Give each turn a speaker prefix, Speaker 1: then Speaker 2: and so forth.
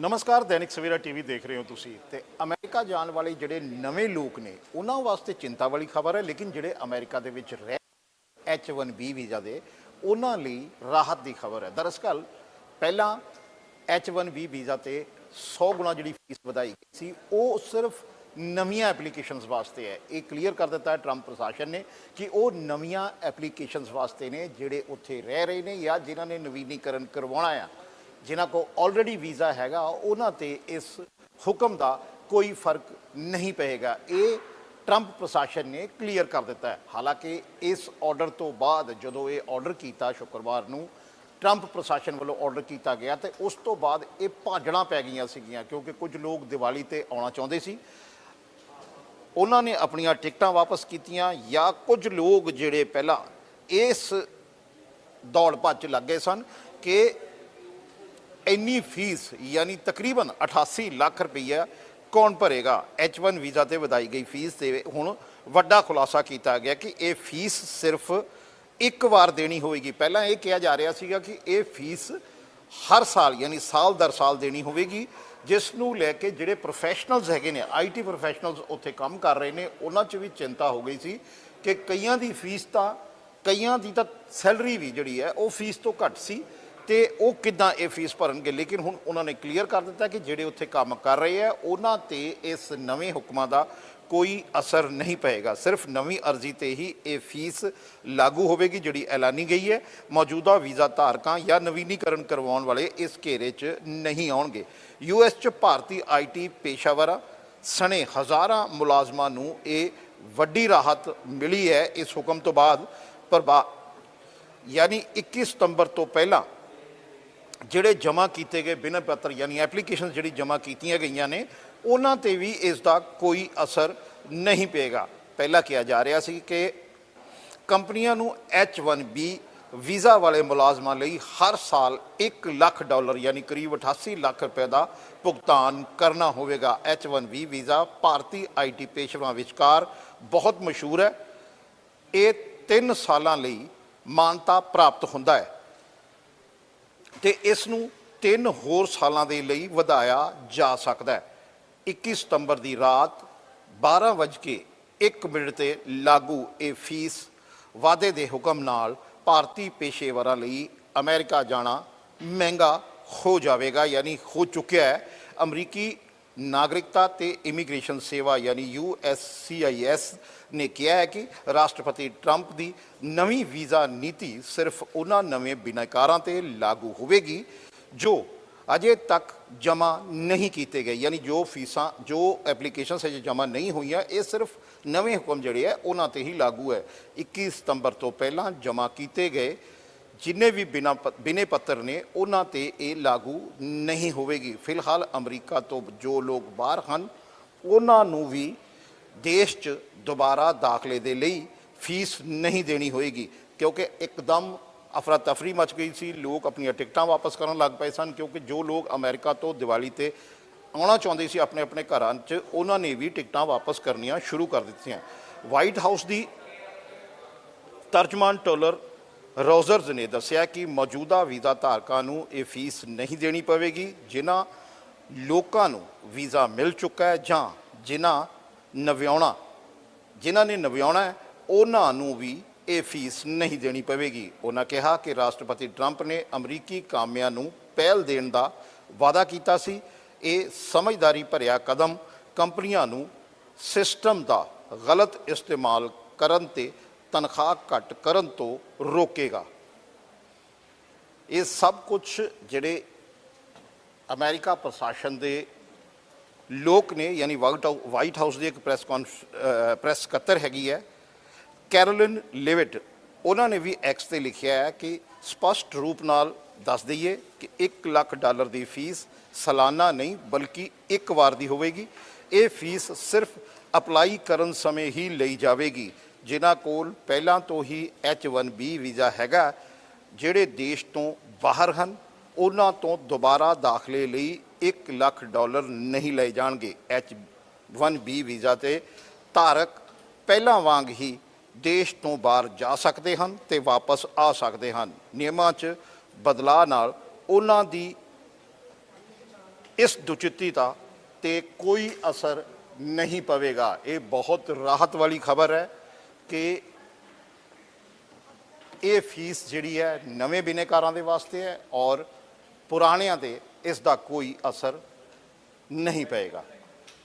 Speaker 1: ਨਮਸਕਾਰ, ਦੈਨਿਕ ਸਵੇਰਾ ਟੀਵੀ ਦੇਖ ਰਹੇ ਹੋ ਤੁਸੀਂ ਤੇ ਅਮਰੀਕਾ ਜਾਣ ਵਾਲੇ ਜਿਹੜੇ ਨਵੇਂ ਲੋਕ ਨੇ, ਉਹਨਾਂ ਵਾਸਤੇ ਚਿੰਤਾ ਵਾਲੀ ਖਬਰ ਹੈ, ਲੇਕਿਨ ਜਿਹੜੇ ਅਮਰੀਕਾ ਦੇ ਵਿੱਚ ਰਹਿ H1B ਵੀਜ਼ਾ ਦੇ, ਉਹਨਾਂ ਲਈ ਰਾਹਤ ਦੀ ਖਬਰ ਹੈ। ਦਰਅਸਲ, ਪਹਿਲਾਂ H1B ਵੀਜ਼ਾ ਤੇ 100 ਗੁਣਾ ਜਿਹੜੀ ਫੀਸ ਵਧਾਈ ਗਈ ਸੀ, ਉਹ ਸਿਰਫ ਨਵੀਆਂ ਐਪਲੀਕੇਸ਼ਨਸ ਵਾਸਤੇ ਹੈ। ਇਹ ਕਲੀਅਰ ਕਰ ਦਿੱਤਾ ਹੈ ਟਰੰਪ ਪ੍ਰਸ਼ਾਸਨ ਨੇ ਕਿ ਉਹ ਨਵੀਆਂ ਐਪਲੀਕੇਸ਼ਨਸ ਵਾਸਤੇ ਨੇ, ਜਿਹੜੇ ਉੱਥੇ ਰਹਿ ਰਹੇ ਨੇ ਜਾਂ ਜਿਨ੍ਹਾਂ ਨੇ ਨਵੀਨੀਕਰਨ ਕਰਵਾਉਣਾ ਆ। ਜਿਨ੍ਹਾਂ ਕੋ ਆਲਰੇਡੀ ਵੀਜ਼ਾ ਹੈਗਾ, ਉਹਨਾਂ ਤੇ ਇਸ ਹੁਕਮ ਦਾ ਕੋਈ ਫ਼ਰਕ ਨਹੀਂ ਪਏਗਾ। ਇਹ ਟਰੰਪ ਪ੍ਰਸ਼ਾਸਨ ਨੇ ਕਲੀਅਰ ਕਰ ਦਿੱਤਾ ਹੈ। ਹਾਲਾਂਕਿ ਇਸ ਆਰਡਰ ਤੋਂ ਬਾਅਦ ਜਦੋਂ ਇਹ ਆਰਡਰ ਕੀਤਾ ਸ਼ੁੱਕਰਵਾਰ ਨੂੰ ਟਰੰਪ ਪ੍ਰਸ਼ਾਸਨ ਵੱਲੋਂ ਆਰਡਰ ਕੀਤਾ ਗਿਆ ਤੇ ਉਸ ਤੋਂ ਬਾਅਦ ਇਹ ਭਾਜੜਾਂ ਪੈ ਗਈਆਂ ਸੀਗੀਆਂ, ਕਿਉਂਕਿ ਕੁਝ ਲੋਕ ਦੀਵਾਲੀ ਤੇ ਆਉਣਾ ਚਾਹੁੰਦੇ ਸੀ। ਉਹਨਾਂ ਨੇ ਆਪਣੀਆਂ ਟਿਕਟਾਂ ਵਾਪਸ ਕੀਤੀਆਂ ਜਾਂ ਕੁਝ ਲੋਕ ਜਿਹੜੇ ਪਹਿਲਾਂ ਇਸ ਦੌੜ ਭੱਜ 'ਚ ਲੱਗੇ ਸਨ ਕਿ ਇੰਨੀ ਫੀਸ, ਯਾਨੀ ਤਕਰੀਬਨ 88 ਲੱਖ ਰੁਪਈਆ ਕੌਣ ਭਰੇਗਾ? H1 ਵੀਜ਼ਾ ਤੇ ਵਧਾਈ ਗਈ ਫੀਸ ਤੇ ਹੁਣ ਵੱਡਾ ਖੁਲਾਸਾ ਕੀਤਾ ਗਿਆ ਕਿ ਇਹ ਫੀਸ ਸਿਰਫ ਇੱਕ ਵਾਰ ਦੇਣੀ ਹੋਵੇਗੀ। ਪਹਿਲਾਂ ਇਹ ਕਿਹਾ ਜਾ ਰਿਹਾ ਸੀਗਾ ਕਿ ਇਹ ਫੀਸ ਹਰ ਸਾਲ, ਯਾਨੀ ਸਾਲ ਦਰ ਸਾਲ ਦੇਣੀ ਹੋਵੇਗੀ, ਜਿਸ ਨੂੰ ਲੈ ਕੇ ਜਿਹੜੇ ਪ੍ਰੋਫੈਸ਼ਨਲਸ ਹੈਗੇ ਨੇ ਆਈਟੀ ਪ੍ਰੋਫੈਸ਼ਨਲਸ ਉੱਥੇ ਕੰਮ ਕਰ ਰਹੇ ਨੇ, ਉਹਨਾਂ 'ਚ ਵੀ ਚਿੰਤਾ ਹੋ ਗਈ ਸੀ ਕਿ ਕਈਆਂ ਦੀ ਫੀਸ ਤਾਂ, ਕਈਆਂ ਦੀ ਤਾਂ ਸੈਲਰੀ ਵੀ ਜਿਹੜੀ ਹੈ, ਉਹ ਫੀਸ ਤੋਂ ਘੱਟ ਸੀ। ਤੇ ਉਹ ਕਿੱਦਾਂ ਇਹ ਫੀਸ ਭਰਨਗੇ? ਲੇਕਿਨ ਹੁਣ ਉਹਨਾਂ ਨੇ ਕਲੀਅਰ ਕਰ ਦਿੱਤਾ ਕਿ ਜਿਹੜੇ ਉੱਥੇ ਕੰਮ ਕਰ ਰਹੇ ਆ, ਉਹਨਾਂ ਤੇ ਇਸ ਨਵੇਂ ਹੁਕਮਾਂ ਦਾ ਕੋਈ ਅਸਰ ਨਹੀਂ ਪਏਗਾ। ਸਿਰਫ ਨਵੀਂ ਅਰਜ਼ੀ ਤੇ ਹੀ ਇਹ ਫੀਸ ਲਾਗੂ ਹੋਵੇਗੀ, ਜਿਹੜੀ ਐਲਾਨੀ ਗਈ ਹੈ। ਮੌਜੂਦਾ ਵੀਜ਼ਾ ਧਾਰਕਾਂ ਜਾਂ ਨਵੀਨੀਕਰਨ ਕਰਵਾਉਣ ਵਾਲੇ ਇਸ ਘੇਰੇ 'ਚ ਨਹੀਂ ਆਉਣਗੇ। ਯੂਐਸ 'ਚ ਭਾਰਤੀ ਆਈਟੀ ਪੇਸ਼ਾਵਰਾਂ ਸਣੇ ਹਜ਼ਾਰਾਂ ਮੁਲਾਜ਼ਮਾਂ ਨੂੰ ਇਹ ਵੱਡੀ ਰਾਹਤ ਮਿਲੀ ਹੈ। ਇਸ ਹੁਕਮ ਤੋਂ ਬਾਅਦ ਪਰ ਯਾਨੀ 21 ਸਤੰਬਰ ਤੋਂ ਪਹਿਲਾਂ ਜਿਹੜੇ ਜਮ੍ਹਾਂ ਕੀਤੇ ਗਏ ਬਿਨਾਂ ਪੱਤਰ, ਯਾਨੀ ਐਪਲੀਕੇਸ਼ਨ ਜਿਹੜੀ ਜਮ੍ਹਾਂ ਕੀਤੀਆਂ ਗਈਆਂ ਨੇ, ਉਹਨਾਂ ਤੇ ਵੀ ਇਸ ਦਾ ਕੋਈ ਅਸਰ ਨਹੀਂ ਪਏਗਾ। ਪਹਿਲਾਂ ਕਿਹਾ ਜਾ ਰਿਹਾ ਸੀ ਕਿ ਕੰਪਨੀਆਂ ਨੂੰ H1B ਵੀਜ਼ਾ ਵਾਲੇ ਮੁਲਾਜ਼ਮਾਂ ਲਈ ਹਰ ਸਾਲ 1 ਲੱਖ ਡਾਲਰ, ਯਾਨੀ ਕਰੀਬ 88 ਲੱਖ ਰੁਪਏ ਦਾ ਭੁਗਤਾਨ ਕਰਨਾ ਹੋਵੇਗਾ। H1B ਵੀਜ਼ਾ ਭਾਰਤੀ ਆਈਟੀ ਪੇਸ਼ੇਵਰਾਂ ਵਿਚਕਾਰ ਬਹੁਤ ਮਸ਼ਹੂਰ ਹੈ। ਇਹ 3 ਸਾਲਾਂ ਲਈ ਮਾਨਤਾ ਪ੍ਰਾਪਤ ਹੁੰਦਾ ਹੈ। ਤੇ ਇਸ ਨੂੰ ਤਿੰਨ ਹੋਰ ਸਾਲਾਂ ਦੇ ਲਈ ਵਧਾਇਆ ਜਾ ਸਕਦਾ ਹੈ। 21 ਸਤੰਬਰ ਦੀ ਰਾਤ 12:01 ਮਿੰਟ ਤੇ ਲਾਗੂ ਇਹ ਫੀਸ ਵਾਅਦੇ ਦੇ ਹੁਕਮ ਨਾਲ ਭਾਰਤੀ ਪੇਸ਼ੇਵਰਾਂ ਲਈ ਅਮਰੀਕਾ ਜਾਣਾ ਮਹਿੰਗਾ ਹੋ ਜਾਵੇਗਾ, ਯਾਨੀ ਹੋ ਚੁੱਕਿਆ ਹੈ। ਅਮਰੀਕੀ ਨਾਗਰਿਕਤਾ ਤੇ ਇਮੀਗ੍ਰੇਸ਼ਨ ਸੇਵਾ ਯਾਨੀ USCIS ਨੇ ਕਿਹਾ ਹੈ ਕਿ ਰਾਸ਼ਟਰਪਤੀ ਟਰੰਪ ਦੀ ਨਵੀਂ ਵੀਜ਼ਾ ਨੀਤੀ ਸਿਰਫ ਉਹਨਾਂ ਨਵੇਂ ਬਿਨੈਕਾਰਾਂ ਤੇ ਲਾਗੂ ਹੋਵੇਗੀ ਜੋ ਅਜੇ ਤੱਕ ਜਮ੍ਹਾਂ ਨਹੀਂ ਕੀਤੇ ਗਏ ਯਾਨੀ ਜੋ ਫੀਸਾਂ ਜੋ ਐਪਲੀਕੇਸ਼ਨਸ ਅਜੇ ਜਮ੍ਹਾਂ ਨਹੀਂ ਹੋਈਆਂ ਇਹ ਸਿਰਫ ਨਵੇਂ ਹੁਕਮ ਜਿਹੜੇ ਹੈ ਉਹਨਾਂ ਤੇ ਹੀ ਲਾਗੂ ਹੈ 21 ਸਤੰਬਰ ਤੋਂ ਪਹਿਲਾਂ ਜਮ੍ਹਾਂ ਕੀਤੇ ਗਏ ਜਿੰਨੇ ਵੀ ਬਿਨਾ ਬਿਨੇ ਪੱਤਰ ਨੇ, ਉਹਨਾਂ ਤੇ ਇਹ ਲਾਗੂ ਨਹੀਂ ਹੋਵੇਗੀ। ਫਿਲਹਾਲ ਅਮਰੀਕਾ ਤੋਂ ਜੋ ਲੋਕ ਬਾਹਰ ਹਨ, ਉਹਨਾਂ ਨੂੰ ਵੀ ਦੇਸ਼ 'ਚ ਦੁਬਾਰਾ ਦਾਖਲੇ ਦੇ ਲਈ ਫੀਸ ਨਹੀਂ ਦੇਣੀ ਹੋਏਗੀ। ਕਿਉਂਕਿ ਇੱਕਦਮ ਅਫਰਾ ਤਫਰੀ ਮਚ ਗਈ ਸੀ, ਲੋਕ ਆਪਣੀਆਂ ਟਿਕਟਾਂ ਵਾਪਸ ਕਰਨ ਲੱਗ ਪਏ ਸਨ, ਕਿਉਂਕਿ ਜੋ ਲੋਕ ਅਮਰੀਕਾ ਤੋਂ ਦੀਵਾਲੀ ਤੇ ਆਉਣਾ ਚਾਹੁੰਦੇ ਸੀ ਆਪਣੇ ਆਪਣੇ ਘਰਾਂ 'ਚ, ਉਹਨਾਂ ਨੇ ਵੀ ਟਿਕਟਾਂ ਵਾਪਸ ਕਰਨੀਆਂ ਸ਼ੁਰੂ ਕਰ ਦਿੱਤੀਆਂ। ਵਾਈਟ ਹਾਊਸ ਦੀ ਤਰਜਮਾਨ ਟੋਲਰ ਰੋਜ਼ਰਜ਼ ਨੇ ਦੱਸਿਆ ਕਿ ਮੌਜੂਦਾ ਵੀਜ਼ਾ ਧਾਰਕਾਂ ਨੂੰ ਇਹ ਫੀਸ ਨਹੀਂ ਦੇਣੀ ਪਵੇਗੀ, ਜਿਨ੍ਹਾਂ ਲੋਕਾਂ ਨੂੰ ਵੀਜ਼ਾ ਮਿਲ ਚੁੱਕਾ ਹੈ ਜਾਂ ਜਿਨ੍ਹਾਂ ਨਵਿਆਉਣਾ, ਜਿਨ੍ਹਾਂ ਨੇ ਨਵਿਆਉਣਾ ਹੈ, ਉਹਨਾਂ ਨੂੰ ਵੀ ਇਹ ਫੀਸ ਨਹੀਂ ਦੇਣੀ ਪਵੇਗੀ। ਉਹਨਾਂ ਕਿਹਾ ਕਿ ਰਾਸ਼ਟਰਪਤੀ ਟਰੰਪ ਨੇ ਅਮਰੀਕੀ ਕਾਮਿਆਂ ਨੂੰ ਪਹਿਲ ਦੇਣ ਦਾ ਵਾਅਦਾ ਕੀਤਾ ਸੀ। ਇਹ ਸਮਝਦਾਰੀ ਭਰਿਆ ਕਦਮ ਕੰਪਨੀਆਂ ਨੂੰ ਸਿਸਟਮ ਦਾ ਗਲਤ ਇਸਤੇਮਾਲ ਕਰਨ ਤੇ ਤਨਖਾਹ ਘੱਟ ਕਰਨ ਤੋਂ ਰੋਕੇਗਾ। ਇਹ ਸਭ ਕੁਝ ਜਿਹੜੇ ਅਮਰੀਕਾ ਪ੍ਰਸ਼ਾਸਨ ਦੇ ਲੋਕ ਨੇ, ਯਾਨੀ ਵਾਈਟ ਹਾਊ- ਵਾਈਟ ਹਾਊਸ ਦੀ ਇੱਕ ਪ੍ਰੈਸ ਕਾਨਫ ਪ੍ਰੈਸ ਸਕੱਤਰ ਹੈਗੀ ਹੈ, ਕੈਰੋਲਿਨ ਲਿਵਿਟ, ਉਹਨਾਂ ਨੇ ਵੀ ਐਕਸ ਤੇ ਲਿਖਿਆ ਹੈ ਕਿ ਸਪਸ਼ਟ ਰੂਪ ਨਾਲ ਦੱਸ ਦਈਏ ਕਿ 1 ਲੱਖ ਡਾਲਰ ਦੀ ਫੀਸ ਸਾਲਾਨਾ ਨਹੀਂ, ਬਲਕਿ ਇੱਕ ਵਾਰ ਦੀ ਹੋਵੇਗੀ। ਇਹ ਫੀਸ ਸਿਰਫ ਅਪਲਾਈ ਕਰਨ ਸਮੇਂ ਹੀ ਲਈ ਜਾਵੇਗੀ। ਜਿਨ੍ਹਾਂ ਕੋਲ ਪਹਿਲਾਂ ਤੋਂ ਹੀ H1B ਵੀਜ਼ਾ ਹੈਗਾ, ਜਿਹੜੇ ਦੇਸ਼ ਤੋਂ ਬਾਹਰ ਹਨ, ਉਹਨਾਂ ਤੋਂ ਦੁਬਾਰਾ ਦਾਖਲੇ ਲਈ 1 ਲੱਖ ਡਾਲਰ ਨਹੀਂ ਲਏ ਜਾਣਗੇ। H1B ਵੀਜ਼ਾ ਤੇ ਧਾਰਕ ਪਹਿਲਾਂ ਵਾਂਗ ਹੀ ਦੇਸ਼ ਤੋਂ ਬਾਹਰ ਜਾ ਸਕਦੇ ਹਨ ਤੇ ਵਾਪਸ ਆ ਸਕਦੇ ਹਨ। ਨਿਯਮਾਂ 'ਚ ਬਦਲਾਅ ਨਾਲ ਉਹਨਾਂ ਦੀ ਇਸ ਦੁਚਿੱਤੀ ਤੇ ਕੋਈ ਅਸਰ ਨਹੀਂ ਪਵੇਗਾ। ਇਹ ਬਹੁਤ ਰਾਹਤ ਵਾਲੀ ਖਬਰ ਹੈ। ਕਿ ਇਹ ਫੀਸ ਜਿਹੜੀ ਹੈ ਨਵੇਂ ਬਿਨੇਕਾਰਾਂ ਦੇ ਵਾਸਤੇ ਹੈ ਔਰ ਪੁਰਾਣਿਆਂ ਤੇ ਇਸ ਦਾ ਕੋਈ ਅਸਰ ਨਹੀਂ ਪਏਗਾ।